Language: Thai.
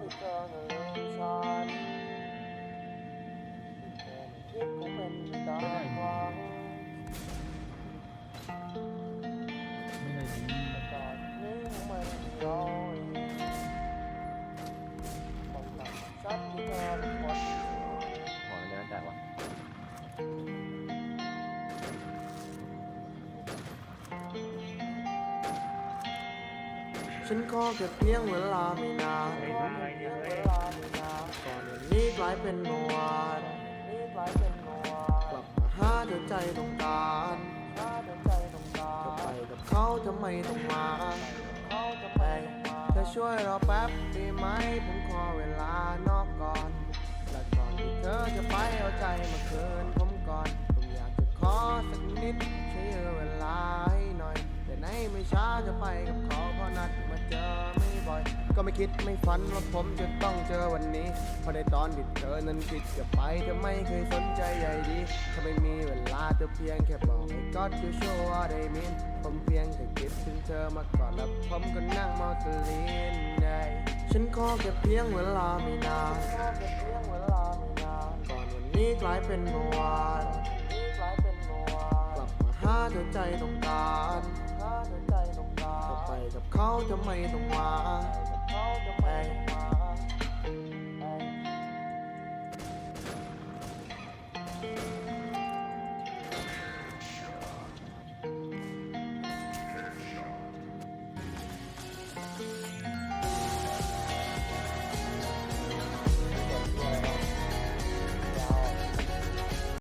ที่เธอ ฉันขอแค่เพียงเวลาไม่นานเพียงเวลาไม่นานก่อนวันนี้กลายเป็นเมื่อวานนี้กลายเป็นเมื่อวานกลับมาหาเธอใจต้องการหาเธอใจต้องการจะไปกับเขาทำไมต้องมาเขาจะไปเธอช่วยเรอแป๊บได้ไหมผมขอเวลานอกก่อนและก่อนที่เธอจะไปเอาใจมาคืนผมก่อนผมอยากจะขอสักนิดช่วยเวลาให้หน่อย แต่ไหนไม่ช้าจะไปกับเขา เจอไม่บ่อย ก็ไม่คิดไม่ฝันว่าผมจะต้องเจอวันนี้เพราะในตอนที่เธอนั้นคิดจะไปเธอไม่เคยสนใจใยดีถ้าไม่มีเวลาเธอเพียงแค่บอกให้ก็จะ show what I mean ผมเพียงแค่คิดถึงเธอมาก่อนแล้วผมก็นั่งเมาตะลีนได้ฉันขอแค่เพียงเวลาไม่นานขอแค่เพียงเวลาไม่นานก่อนวันนี้กลายเป็นเมื่อวานกลายเป็นวันกลับมาหาเธอใจต้องการ จาไปกับเขาทำไมต้องมา